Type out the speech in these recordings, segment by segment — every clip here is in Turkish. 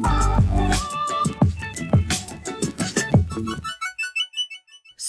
Bye.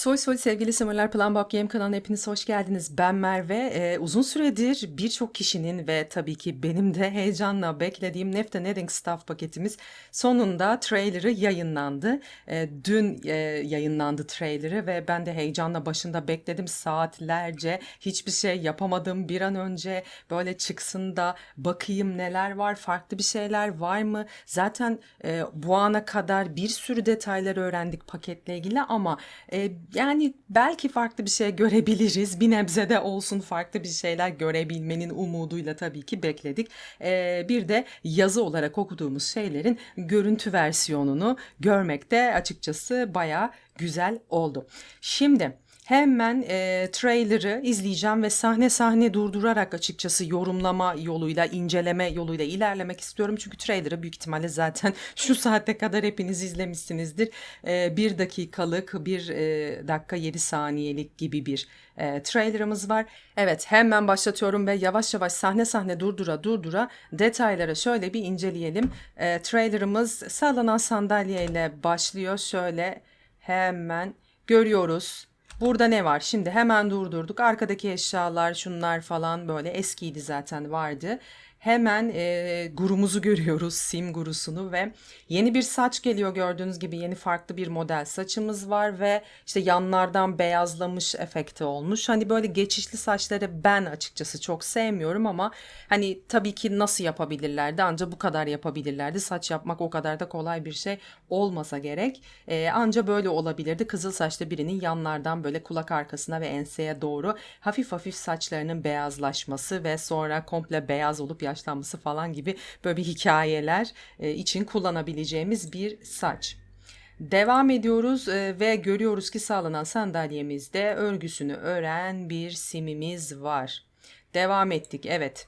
Soy soy sevgili Summerlar Plan Bob Game kanalına hepiniz hoş geldiniz. Ben Merve. Ee, uzun süredir birçok kişinin ve tabii ki benim de heyecanla beklediğim Nefta Netting Stuff paketimiz sonunda trailerı yayınlandı. Ee, dün e, yayınlandı trailerı ve ben de heyecanla başında bekledim saatlerce. Hiçbir şey yapamadım. Bir an önce böyle çıksın da bakayım neler var, farklı bir şeyler var mı? Zaten e, bu ana kadar bir sürü detayları öğrendik paketle ilgili ama e, yani belki farklı bir şey görebiliriz. Bir nebze de olsun farklı bir şeyler görebilmenin umuduyla tabii ki bekledik. Ee, bir de yazı olarak okuduğumuz şeylerin görüntü versiyonunu görmek de açıkçası baya güzel oldu. Şimdi Hemen e, trailer'ı izleyeceğim ve sahne sahne durdurarak açıkçası yorumlama yoluyla, inceleme yoluyla ilerlemek istiyorum. Çünkü trailer'ı büyük ihtimalle zaten şu saate kadar hepiniz izlemişsinizdir. E, bir dakikalık, bir e, dakika yedi saniyelik gibi bir e, trailerımız var. Evet hemen başlatıyorum ve yavaş yavaş sahne sahne durdura durdura detayları şöyle bir inceleyelim. E, trailerımız sallanan sandalyeyle başlıyor. Şöyle hemen görüyoruz. Burada ne var? Şimdi hemen durdurduk. Arkadaki eşyalar, şunlar falan böyle eskiydi zaten vardı. Hemen e, gurumuzu görüyoruz, sim gurusunu ve yeni bir saç geliyor gördüğünüz gibi yeni farklı bir model saçımız var ve işte yanlardan beyazlamış efekti olmuş. Hani böyle geçişli saçları ben açıkçası çok sevmiyorum ama hani tabii ki nasıl yapabilirlerdi ancak bu kadar yapabilirlerdi. Saç yapmak o kadar da kolay bir şey olmasa gerek. E, anca böyle olabilirdi. Kızıl saçlı birinin yanlardan böyle kulak arkasına ve enseye doğru hafif hafif saçlarının beyazlaşması ve sonra komple beyaz olup yaşlanması falan gibi böyle bir hikayeler e, için kullanabileceğimiz bir saç. Devam ediyoruz e, ve görüyoruz ki sağlanan sandalyemizde örgüsünü ören bir simimiz var. Devam ettik evet.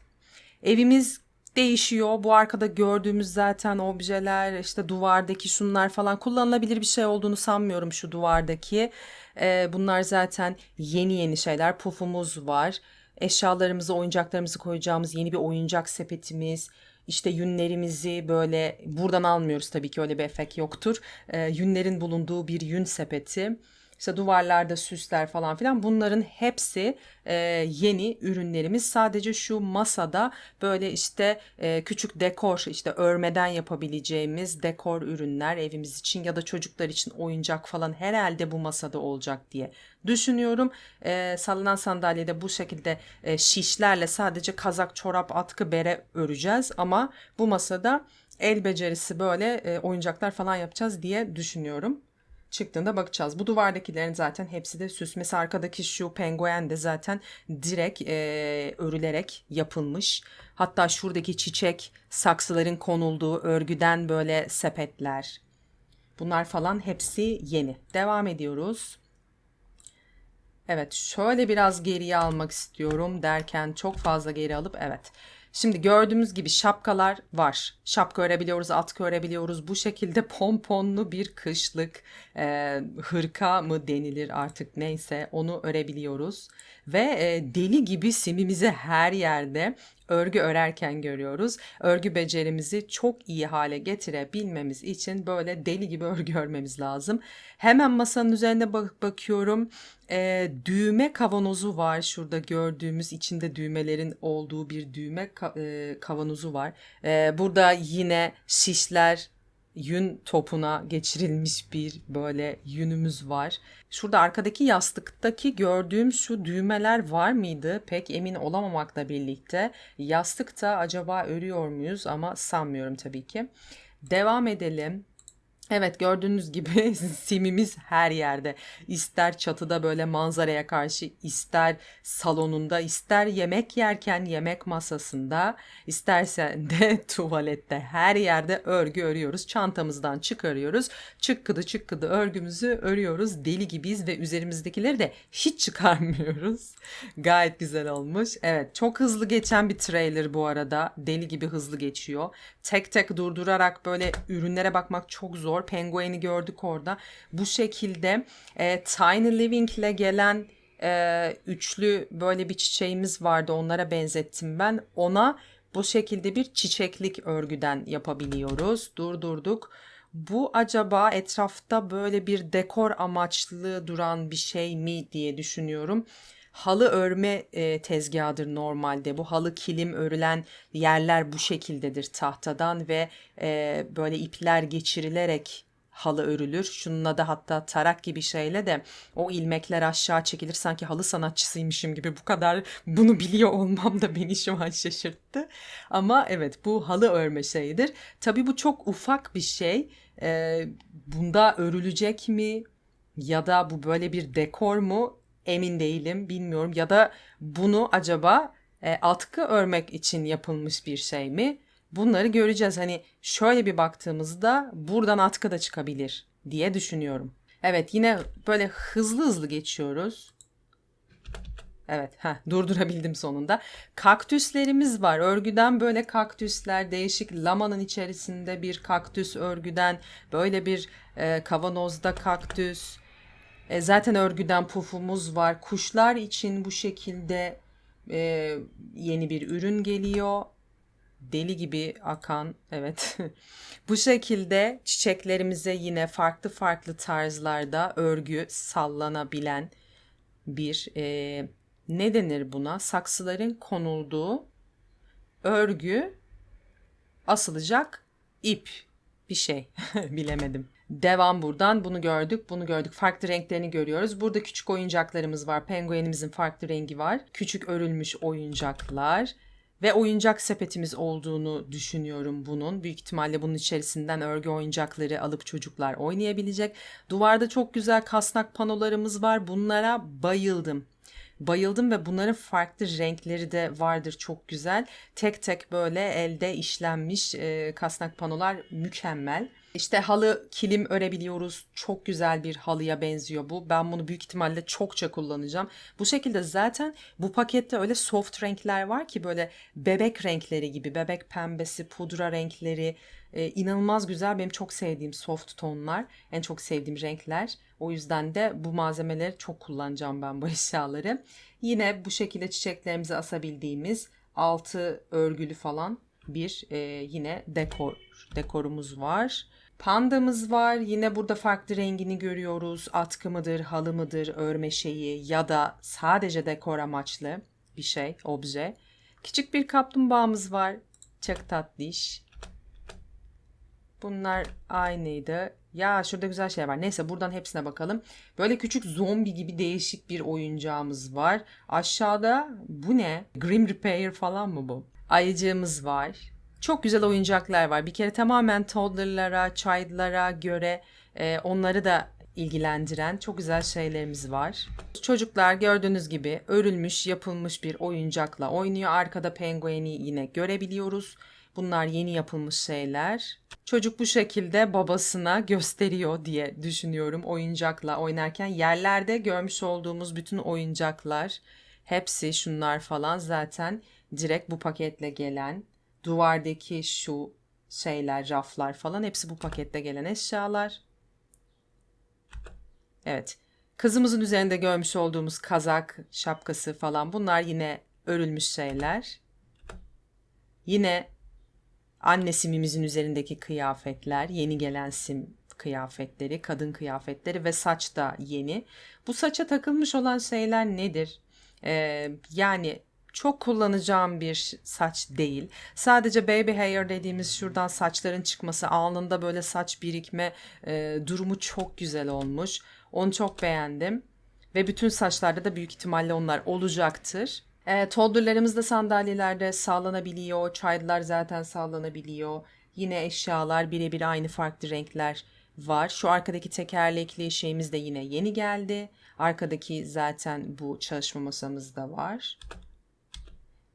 Evimiz değişiyor. Bu arkada gördüğümüz zaten objeler işte duvardaki şunlar falan kullanılabilir bir şey olduğunu sanmıyorum şu duvardaki. Ee, bunlar zaten yeni yeni şeyler. Pufumuz var. Eşyalarımızı, oyuncaklarımızı koyacağımız yeni bir oyuncak sepetimiz. İşte yünlerimizi böyle buradan almıyoruz tabii ki öyle bir efekt yoktur. Ee, yünlerin bulunduğu bir yün sepeti işte duvarlarda süsler falan filan bunların hepsi e, yeni ürünlerimiz. Sadece şu masada böyle işte e, küçük dekor işte örmeden yapabileceğimiz dekor ürünler evimiz için ya da çocuklar için oyuncak falan herhalde bu masada olacak diye düşünüyorum. E, sallanan sandalyede bu şekilde e, şişlerle sadece kazak, çorap, atkı, bere öreceğiz ama bu masada el becerisi böyle e, oyuncaklar falan yapacağız diye düşünüyorum çıktığında bakacağız. Bu duvardakilerin zaten hepsi de süs. Mesela arkadaki şu penguen de zaten direkt e, örülerek yapılmış. Hatta şuradaki çiçek saksıların konulduğu örgüden böyle sepetler. Bunlar falan hepsi yeni. Devam ediyoruz. Evet şöyle biraz geriye almak istiyorum derken çok fazla geri alıp evet. Şimdi gördüğümüz gibi şapkalar var. Şapka örebiliyoruz, atkı örebiliyoruz. Bu şekilde pomponlu bir kışlık e, hırka mı denilir artık neyse onu örebiliyoruz. Ve e, deli gibi simimizi her yerde örgü örerken görüyoruz. Örgü becerimizi çok iyi hale getirebilmemiz için böyle deli gibi örgü örmemiz lazım. Hemen masanın üzerine bak bakıyorum. E, düğme kavanozu var. Şurada gördüğümüz içinde düğmelerin olduğu bir düğme ka e, kavanozu var. E, burada yine şişler yün topuna geçirilmiş bir böyle yünümüz var. Şurada arkadaki yastıktaki gördüğüm şu düğmeler var mıydı? Pek emin olamamakla birlikte yastıkta acaba örüyor muyuz ama sanmıyorum tabii ki. Devam edelim. Evet gördüğünüz gibi simimiz her yerde. İster çatıda böyle manzaraya karşı, ister salonunda, ister yemek yerken yemek masasında, istersen de tuvalette her yerde örgü örüyoruz. Çantamızdan çıkarıyoruz. Çıkkıdı çıkkıdı örgümüzü örüyoruz. Deli gibiyiz ve üzerimizdekileri de hiç çıkarmıyoruz. Gayet güzel olmuş. Evet çok hızlı geçen bir trailer bu arada. Deli gibi hızlı geçiyor. Tek tek durdurarak böyle ürünlere bakmak çok zor zor. Penguen'i gördük orada. Bu şekilde e, Tiny Living ile gelen e, üçlü böyle bir çiçeğimiz vardı. Onlara benzettim ben. Ona bu şekilde bir çiçeklik örgüden yapabiliyoruz. Durdurduk. Bu acaba etrafta böyle bir dekor amaçlı duran bir şey mi diye düşünüyorum. Halı örme e, tezgahıdır normalde. Bu halı kilim örülen yerler bu şekildedir tahtadan ve e, böyle ipler geçirilerek halı örülür. Şununla da hatta tarak gibi şeyle de o ilmekler aşağı çekilir. Sanki halı sanatçısıymışım gibi bu kadar bunu biliyor olmam da beni şu an şaşırttı. Ama evet bu halı örme şeyidir. Tabii bu çok ufak bir şey. Ee, bunda örülecek mi ya da bu böyle bir dekor mu emin değilim bilmiyorum. Ya da bunu acaba e, atkı örmek için yapılmış bir şey mi? Bunları göreceğiz. Hani şöyle bir baktığımızda buradan atkı da çıkabilir diye düşünüyorum. Evet yine böyle hızlı hızlı geçiyoruz. Evet, heh, durdurabildim sonunda. Kaktüslerimiz var. Örgüden böyle kaktüsler, değişik lamanın içerisinde bir kaktüs örgüden, böyle bir e, kavanozda kaktüs. E, zaten örgüden pufumuz var. Kuşlar için bu şekilde e, yeni bir ürün geliyor deli gibi akan evet bu şekilde çiçeklerimize yine farklı farklı tarzlarda örgü sallanabilen bir e, ne denir buna saksıların konulduğu örgü asılacak ip bir şey bilemedim. Devam buradan bunu gördük bunu gördük farklı renklerini görüyoruz. Burada küçük oyuncaklarımız var penguenimizin farklı rengi var. Küçük örülmüş oyuncaklar ve oyuncak sepetimiz olduğunu düşünüyorum bunun. Büyük ihtimalle bunun içerisinden örgü oyuncakları alıp çocuklar oynayabilecek. Duvarda çok güzel kasnak panolarımız var. Bunlara bayıldım. Bayıldım ve bunların farklı renkleri de vardır çok güzel. Tek tek böyle elde işlenmiş e, kasnak panolar mükemmel. İşte halı kilim örebiliyoruz. Çok güzel bir halıya benziyor bu. Ben bunu büyük ihtimalle çokça kullanacağım. Bu şekilde zaten bu pakette öyle soft renkler var ki böyle bebek renkleri gibi. Bebek pembesi, pudra renkleri. Ee, inanılmaz güzel. Benim çok sevdiğim soft tonlar. En çok sevdiğim renkler. O yüzden de bu malzemeleri çok kullanacağım ben bu eşyaları. Yine bu şekilde çiçeklerimizi asabildiğimiz altı örgülü falan bir e, yine dekor dekorumuz var. Pandamız var. Yine burada farklı rengini görüyoruz. Atkı mıdır, halı mıdır, örme şeyi ya da sadece dekor amaçlı bir şey, obje. Küçük bir kaplumbağamız var. Çok tatlış. Bunlar aynıydı. Ya şurada güzel şey var. Neyse buradan hepsine bakalım. Böyle küçük zombi gibi değişik bir oyuncağımız var. Aşağıda bu ne? Grim Repair falan mı bu? Ayıcığımız var. Çok güzel oyuncaklar var. Bir kere tamamen toddlerlara, child'lara göre e, onları da ilgilendiren çok güzel şeylerimiz var. Çocuklar gördüğünüz gibi örülmüş, yapılmış bir oyuncakla oynuyor. Arkada pengueni yine görebiliyoruz. Bunlar yeni yapılmış şeyler. Çocuk bu şekilde babasına gösteriyor diye düşünüyorum oyuncakla oynarken. Yerlerde görmüş olduğumuz bütün oyuncaklar hepsi şunlar falan zaten direkt bu paketle gelen duvardaki şu şeyler, raflar falan hepsi bu pakette gelen eşyalar. Evet. Kızımızın üzerinde görmüş olduğumuz kazak, şapkası falan bunlar yine örülmüş şeyler. Yine anne simimizin üzerindeki kıyafetler, yeni gelen sim kıyafetleri, kadın kıyafetleri ve saç da yeni. Bu saça takılmış olan şeyler nedir? Ee, yani çok kullanacağım bir saç değil. Sadece baby hair dediğimiz şuradan saçların çıkması, alnında böyle saç birikme e, durumu çok güzel olmuş. Onu çok beğendim. Ve bütün saçlarda da büyük ihtimalle onlar olacaktır. E, toddlerlarımız da sandalyelerde sağlanabiliyor. Child'lar zaten sağlanabiliyor. Yine eşyalar birebir aynı farklı renkler var. Şu arkadaki tekerlekli şeyimiz de yine yeni geldi. Arkadaki zaten bu çalışma masamızda var.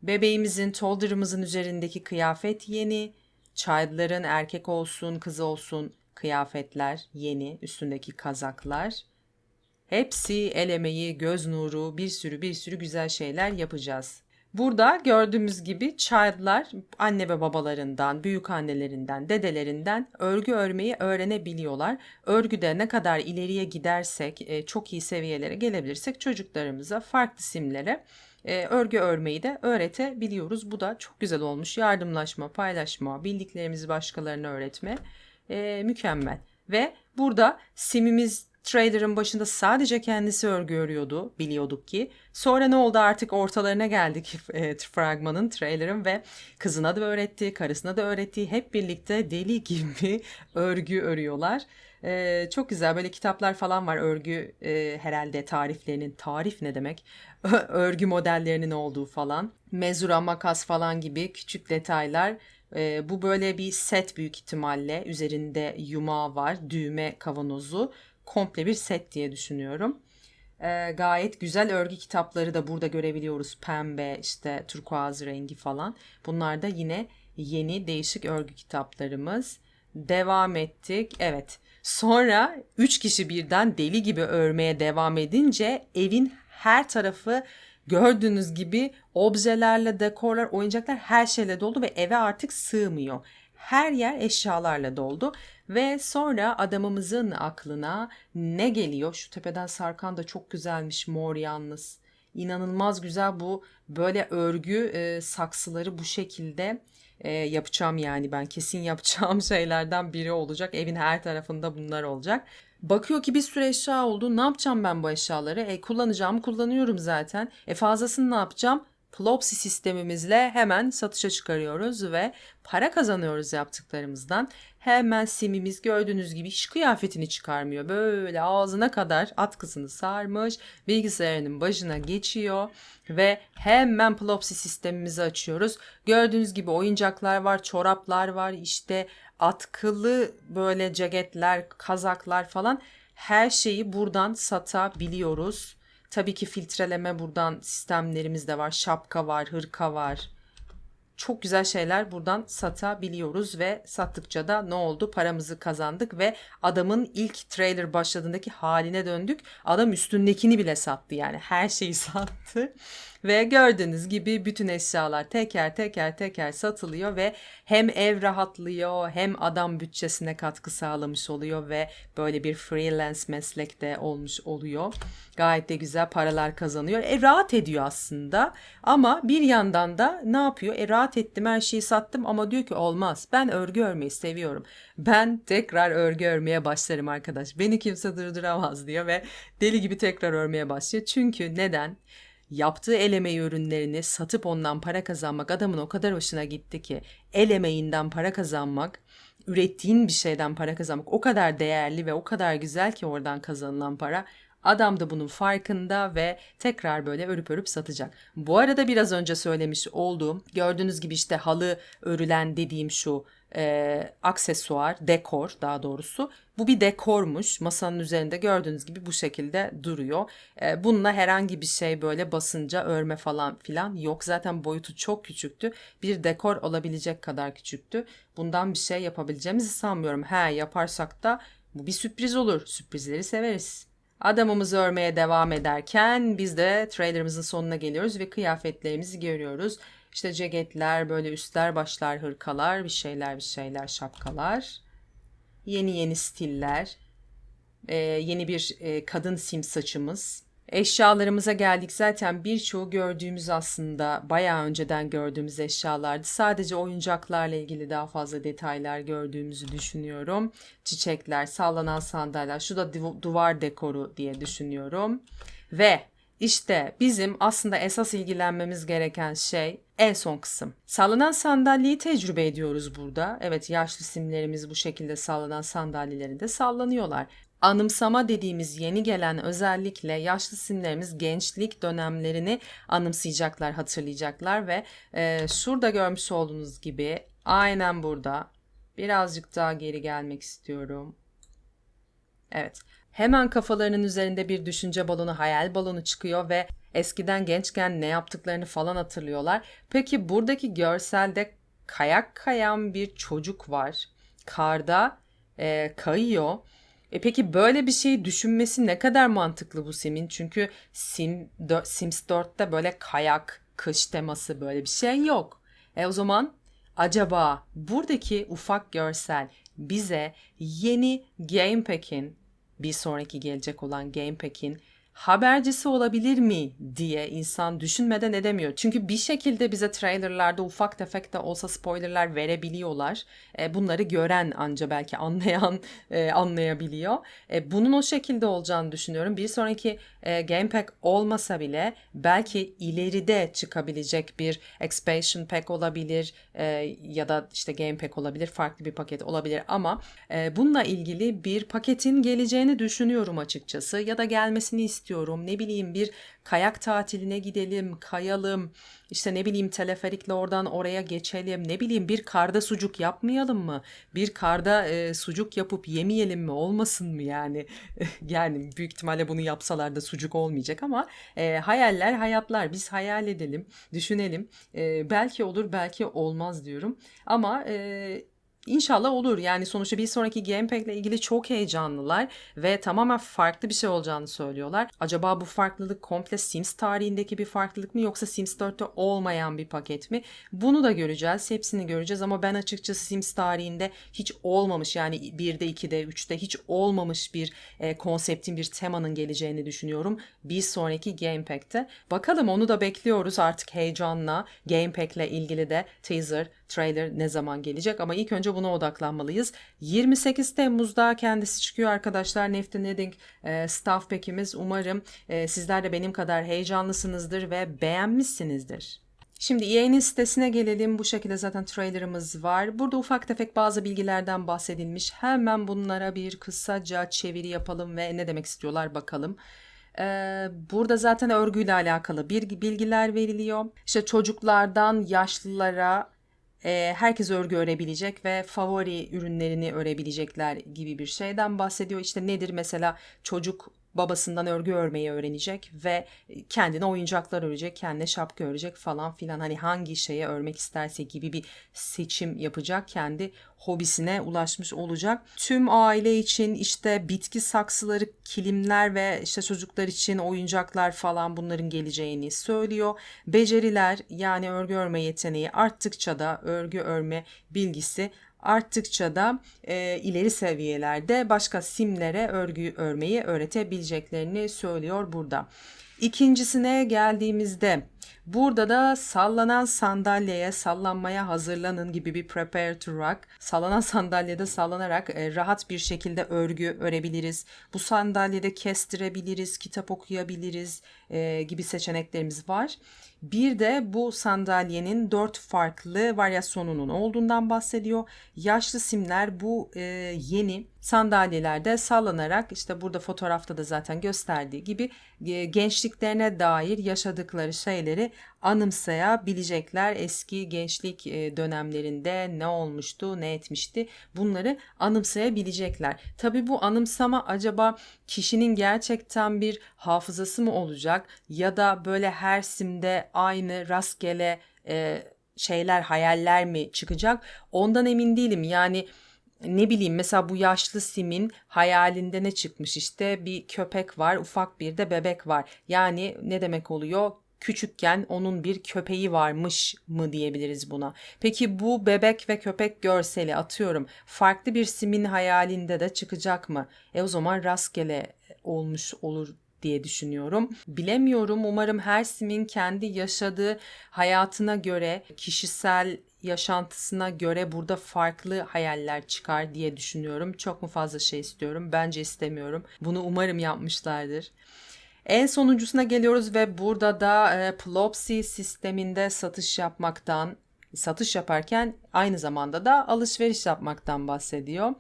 Bebeğimizin, toddler'ımızın üzerindeki kıyafet yeni. Child'ların erkek olsun, kız olsun kıyafetler yeni. Üstündeki kazaklar. Hepsi el emeği, göz nuru, bir sürü bir sürü güzel şeyler yapacağız. Burada gördüğümüz gibi child'lar anne ve babalarından, büyük annelerinden, dedelerinden örgü örmeyi öğrenebiliyorlar. Örgüde ne kadar ileriye gidersek, e, çok iyi seviyelere gelebilirsek çocuklarımıza farklı simlere e, örgü örmeyi de öğretebiliyoruz. Bu da çok güzel olmuş. Yardımlaşma, paylaşma, bildiklerimizi başkalarına öğretme e, mükemmel. Ve burada simimiz Trader'ın başında sadece kendisi örgü örüyordu biliyorduk ki. Sonra ne oldu artık ortalarına geldik e, fragmanın Trader'ın ve kızına da öğretti, karısına da öğretti. Hep birlikte deli gibi örgü örüyorlar. E, çok güzel böyle kitaplar falan var örgü e, herhalde tariflerinin. Tarif ne demek? örgü modellerinin olduğu falan. Mezura, makas falan gibi küçük detaylar. E, bu böyle bir set büyük ihtimalle. Üzerinde yumağı var, düğme kavanozu komple bir set diye düşünüyorum. Ee, gayet güzel örgü kitapları da burada görebiliyoruz. Pembe, işte turkuaz rengi falan. Bunlar da yine yeni değişik örgü kitaplarımız. Devam ettik. Evet. Sonra üç kişi birden deli gibi örmeye devam edince evin her tarafı gördüğünüz gibi objelerle, dekorlar, oyuncaklar her şeyle doldu ve eve artık sığmıyor. Her yer eşyalarla doldu ve sonra adamımızın aklına ne geliyor? Şu tepeden sarkan da çok güzelmiş mor yalnız. İnanılmaz güzel bu böyle örgü e, saksıları bu şekilde e, yapacağım yani ben kesin yapacağım şeylerden biri olacak. Evin her tarafında bunlar olacak. Bakıyor ki bir sürü eşya oldu. Ne yapacağım ben bu eşyaları? E kullanacağım kullanıyorum zaten. E fazlasını ne yapacağım? Plopsi sistemimizle hemen satışa çıkarıyoruz ve para kazanıyoruz yaptıklarımızdan. Hemen simimiz gördüğünüz gibi hiç kıyafetini çıkarmıyor. Böyle ağzına kadar atkısını sarmış, bilgisayarının başına geçiyor ve hemen Plopsi sistemimizi açıyoruz. Gördüğünüz gibi oyuncaklar var, çoraplar var, işte atkılı böyle ceketler, kazaklar falan her şeyi buradan satabiliyoruz. Tabii ki filtreleme buradan sistemlerimiz de var. Şapka var, hırka var. Çok güzel şeyler buradan satabiliyoruz ve sattıkça da ne oldu? Paramızı kazandık ve adamın ilk trailer başladığındaki haline döndük. Adam üstündekini bile sattı yani her şeyi sattı. Ve gördüğünüz gibi bütün eşyalar teker teker teker satılıyor ve hem ev rahatlıyor hem adam bütçesine katkı sağlamış oluyor ve böyle bir freelance meslekte olmuş oluyor. Gayet de güzel paralar kazanıyor. E rahat ediyor aslında ama bir yandan da ne yapıyor? E rahat ettim her şeyi sattım ama diyor ki olmaz. Ben örgü örmeyi seviyorum. Ben tekrar örgü örmeye başlarım arkadaş. Beni kimse durduramaz diyor ve deli gibi tekrar örmeye başlıyor. Çünkü neden? yaptığı el emeği ürünlerini satıp ondan para kazanmak adamın o kadar hoşuna gitti ki el emeğinden para kazanmak, ürettiğin bir şeyden para kazanmak o kadar değerli ve o kadar güzel ki oradan kazanılan para. Adam da bunun farkında ve tekrar böyle örüp örüp satacak. Bu arada biraz önce söylemiş olduğum gördüğünüz gibi işte halı örülen dediğim şu e, aksesuar, dekor daha doğrusu. Bu bir dekormuş. Masanın üzerinde gördüğünüz gibi bu şekilde duruyor. E, bununla herhangi bir şey böyle basınca örme falan filan yok. Zaten boyutu çok küçüktü. Bir dekor olabilecek kadar küçüktü. Bundan bir şey yapabileceğimizi sanmıyorum. He yaparsak da bu bir sürpriz olur. Sürprizleri severiz. Adamımızı örmeye devam ederken biz de trailerımızın sonuna geliyoruz ve kıyafetlerimizi görüyoruz. İşte ceketler, böyle üstler, başlar, hırkalar, bir şeyler, bir şeyler, şapkalar. Yeni yeni stiller. Ee, yeni bir e, kadın sim saçımız. Eşyalarımıza geldik zaten birçoğu gördüğümüz aslında bayağı önceden gördüğümüz eşyalardı. Sadece oyuncaklarla ilgili daha fazla detaylar gördüğümüzü düşünüyorum. Çiçekler, sallanan sandalyeler, şu da duvar dekoru diye düşünüyorum. Ve işte bizim aslında esas ilgilenmemiz gereken şey en son kısım. Sallanan sandalyeyi tecrübe ediyoruz burada. Evet yaşlı simlerimiz bu şekilde sallanan sandalyelerinde sallanıyorlar. Anımsama dediğimiz yeni gelen özellikle yaşlı simlerimiz gençlik dönemlerini anımsayacaklar, hatırlayacaklar ve e, şurada görmüş olduğunuz gibi aynen burada birazcık daha geri gelmek istiyorum. Evet. Hemen kafalarının üzerinde bir düşünce balonu, hayal balonu çıkıyor ve eskiden gençken ne yaptıklarını falan hatırlıyorlar. Peki buradaki görselde kayak kayan bir çocuk var. Karda e, kayıyor. E peki böyle bir şeyi düşünmesi ne kadar mantıklı bu Sim'in? Çünkü Sim, Sims 4'te böyle kayak, kış teması böyle bir şey yok. E o zaman acaba buradaki ufak görsel bize yeni Gamepack'in bir sonraki gelecek olan Gamepack'in habercisi olabilir mi diye insan düşünmeden edemiyor. Çünkü bir şekilde bize trailerlarda ufak tefek de olsa spoilerlar verebiliyorlar. E, bunları gören anca belki anlayan e, anlayabiliyor. E, bunun o şekilde olacağını düşünüyorum. Bir sonraki e, Game Pack olmasa bile belki ileride çıkabilecek bir expansion pack olabilir e, ya da işte Game Pack olabilir, farklı bir paket olabilir ama e, bununla ilgili bir paketin geleceğini düşünüyorum açıkçası ya da gelmesini istiyorum. Ne bileyim bir kayak tatiline gidelim, kayalım, işte ne bileyim teleferikle oradan oraya geçelim, ne bileyim bir karda sucuk yapmayalım mı? Bir karda e, sucuk yapıp yemeyelim mi? Olmasın mı yani? yani büyük ihtimalle bunu yapsalar da sucuk olmayacak ama e, hayaller hayatlar. Biz hayal edelim, düşünelim. E, belki olur, belki olmaz diyorum. Ama e, İnşallah olur. Yani sonuçta bir sonraki Gamepad ile ilgili çok heyecanlılar ve tamamen farklı bir şey olacağını söylüyorlar. Acaba bu farklılık komple Sims tarihindeki bir farklılık mı yoksa Sims 4'te olmayan bir paket mi? Bunu da göreceğiz. Hepsini göreceğiz ama ben açıkçası Sims tarihinde hiç olmamış yani 1'de 2'de 3'te hiç olmamış bir e, konseptin bir temanın geleceğini düşünüyorum. Bir sonraki Gamepad'te. Bakalım onu da bekliyoruz artık heyecanla. Gamepad ile ilgili de teaser, trailer ne zaman gelecek ama ilk önce buna odaklanmalıyız. 28 Temmuz'da kendisi çıkıyor arkadaşlar. Nifty Knitting e, staff pack'imiz. Umarım e, sizler de benim kadar heyecanlısınızdır ve beğenmişsinizdir. Şimdi EA'nin sitesine gelelim. Bu şekilde zaten trailerımız var. Burada ufak tefek bazı bilgilerden bahsedilmiş. Hemen bunlara bir kısaca çeviri yapalım ve ne demek istiyorlar bakalım. Ee, burada zaten örgüyle alakalı bir bilgiler veriliyor. İşte çocuklardan yaşlılara e, herkes örgü örebilecek ve favori ürünlerini örebilecekler gibi bir şeyden bahsediyor. İşte nedir mesela çocuk babasından örgü örmeyi öğrenecek ve kendine oyuncaklar örecek, kendine şapka örecek falan filan. Hani hangi şeye örmek isterse gibi bir seçim yapacak. Kendi hobisine ulaşmış olacak. Tüm aile için işte bitki saksıları, kilimler ve işte çocuklar için oyuncaklar falan bunların geleceğini söylüyor. Beceriler yani örgü örme yeteneği arttıkça da örgü örme bilgisi arttıkça da e, ileri seviyelerde başka simlere örgü örmeyi öğretebileceklerini söylüyor burada. İkincisine geldiğimizde burada da sallanan sandalyeye sallanmaya hazırlanın gibi bir prepare to rock. Sallanan sandalyede sallanarak e, rahat bir şekilde örgü örebiliriz. Bu sandalyede kestirebiliriz, kitap okuyabiliriz e, gibi seçeneklerimiz var. Bir de bu sandalyenin dört farklı varyasyonunun olduğundan bahsediyor. Yaşlı simler bu e, yeni sandalyelerde sallanarak işte burada fotoğrafta da zaten gösterdiği gibi e, gençliklerine dair yaşadıkları şeyleri anımsayabilecekler. Eski gençlik e, dönemlerinde ne olmuştu, ne etmişti bunları anımsayabilecekler. Tabii bu anımsama acaba kişinin gerçekten bir hafızası mı olacak ya da böyle her simde aynı rastgele e, şeyler, hayaller mi çıkacak? Ondan emin değilim. Yani ne bileyim mesela bu yaşlı simin hayalinde ne çıkmış işte bir köpek var ufak bir de bebek var yani ne demek oluyor küçükken onun bir köpeği varmış mı diyebiliriz buna. Peki bu bebek ve köpek görseli atıyorum farklı bir simin hayalinde de çıkacak mı? E o zaman rastgele olmuş olur diye düşünüyorum. Bilemiyorum. Umarım her simin kendi yaşadığı hayatına göre, kişisel yaşantısına göre burada farklı hayaller çıkar diye düşünüyorum. Çok mu fazla şey istiyorum? Bence istemiyorum. Bunu umarım yapmışlardır. En sonuncusuna geliyoruz ve burada da e, Plopsy sisteminde satış yapmaktan, satış yaparken aynı zamanda da alışveriş yapmaktan bahsediyor.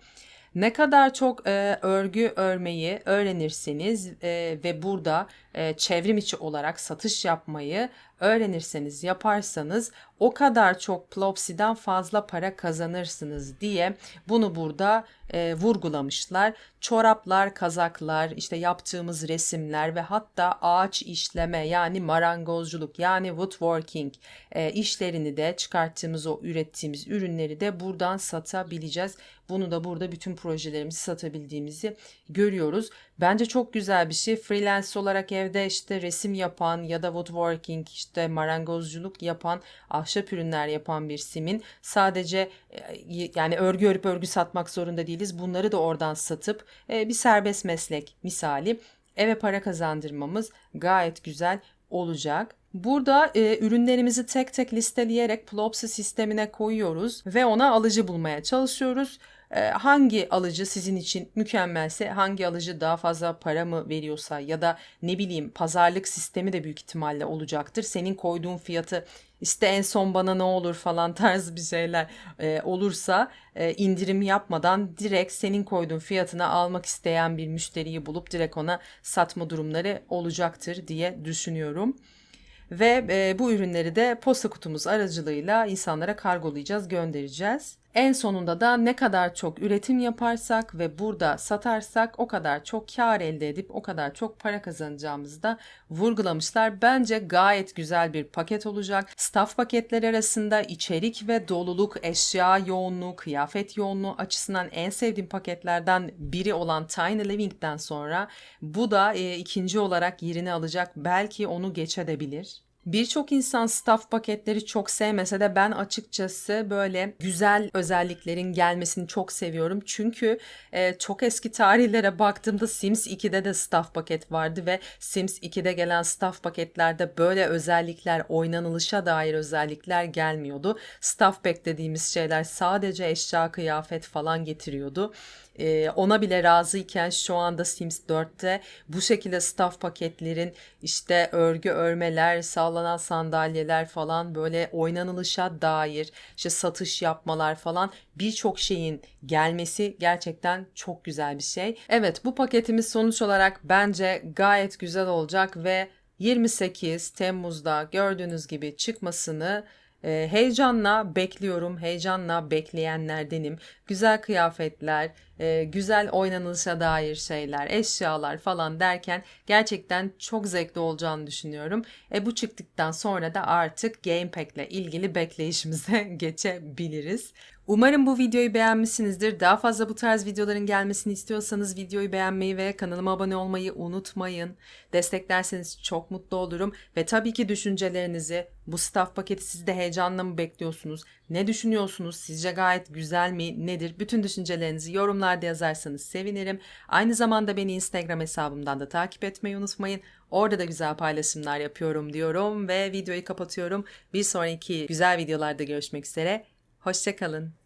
Ne kadar çok e, örgü örmeyi öğrenirseniz e, ve burada e, çevrim içi olarak satış yapmayı öğrenirseniz, yaparsanız o kadar çok Plopsy'den fazla para kazanırsınız diye bunu burada e, vurgulamışlar. Çoraplar, kazaklar, işte yaptığımız resimler ve hatta ağaç işleme yani marangozculuk yani woodworking e, işlerini de çıkarttığımız o ürettiğimiz ürünleri de buradan satabileceğiz. Bunu da burada bütün projelerimizi satabildiğimizi görüyoruz. Bence çok güzel bir şey. Freelance olarak evde işte resim yapan ya da woodworking işte marangozculuk yapan, ahşap ürünler yapan bir simin sadece e, yani örgü örüp örgü satmak zorunda değiliz. Bunları da oradan satıp e, bir serbest meslek misali eve para kazandırmamız gayet güzel olacak. Burada e, ürünlerimizi tek tek listeleyerek Plopsy sistemine koyuyoruz ve ona alıcı bulmaya çalışıyoruz. E, hangi alıcı sizin için mükemmelse, hangi alıcı daha fazla para mı veriyorsa ya da ne bileyim pazarlık sistemi de büyük ihtimalle olacaktır. Senin koyduğun fiyatı işte en son bana ne olur falan tarzı bir şeyler e, olursa e, indirim yapmadan direkt senin koyduğun fiyatına almak isteyen bir müşteriyi bulup direkt ona satma durumları olacaktır diye düşünüyorum. Ve e, bu ürünleri de posta kutumuz aracılığıyla insanlara kargolayacağız, göndereceğiz. En sonunda da ne kadar çok üretim yaparsak ve burada satarsak o kadar çok kar elde edip o kadar çok para kazanacağımızı da vurgulamışlar. Bence gayet güzel bir paket olacak. Staff paketleri arasında içerik ve doluluk, eşya yoğunluğu, kıyafet yoğunluğu açısından en sevdiğim paketlerden biri olan Tiny Living'den sonra bu da e, ikinci olarak yerini alacak. Belki onu geçebilir. Birçok insan staff paketleri çok sevmese de ben açıkçası böyle güzel özelliklerin gelmesini çok seviyorum. Çünkü e, çok eski tarihlere baktığımda Sims 2'de de staff paket vardı ve Sims 2'de gelen staff paketlerde böyle özellikler, oynanılışa dair özellikler gelmiyordu. Staff pack dediğimiz şeyler sadece eşya, kıyafet falan getiriyordu. Ee, ona bile razıyken şu anda Sims 4'te bu şekilde staff paketlerin işte örgü örmeler, sallanan sandalyeler falan böyle oynanılışa dair işte satış yapmalar falan birçok şeyin gelmesi gerçekten çok güzel bir şey. Evet bu paketimiz sonuç olarak bence gayet güzel olacak ve 28 Temmuz'da gördüğünüz gibi çıkmasını e, heyecanla bekliyorum, heyecanla bekleyenlerdenim. Güzel kıyafetler, e, güzel oynanışa dair şeyler, eşyalar falan derken gerçekten çok zevkli olacağını düşünüyorum. E, bu çıktıktan sonra da artık Gamepack ile ilgili bekleyişimize geçebiliriz. Umarım bu videoyu beğenmişsinizdir. Daha fazla bu tarz videoların gelmesini istiyorsanız videoyu beğenmeyi ve kanalıma abone olmayı unutmayın. Desteklerseniz çok mutlu olurum. Ve tabii ki düşüncelerinizi, bu staff paketi siz de heyecanla mı bekliyorsunuz? Ne düşünüyorsunuz? Sizce gayet güzel mi? Nedir? Bütün düşüncelerinizi yorumlarda yazarsanız sevinirim. Aynı zamanda beni Instagram hesabımdan da takip etmeyi unutmayın. Orada da güzel paylaşımlar yapıyorum diyorum ve videoyu kapatıyorum. Bir sonraki güzel videolarda görüşmek üzere. Hoşçakalın.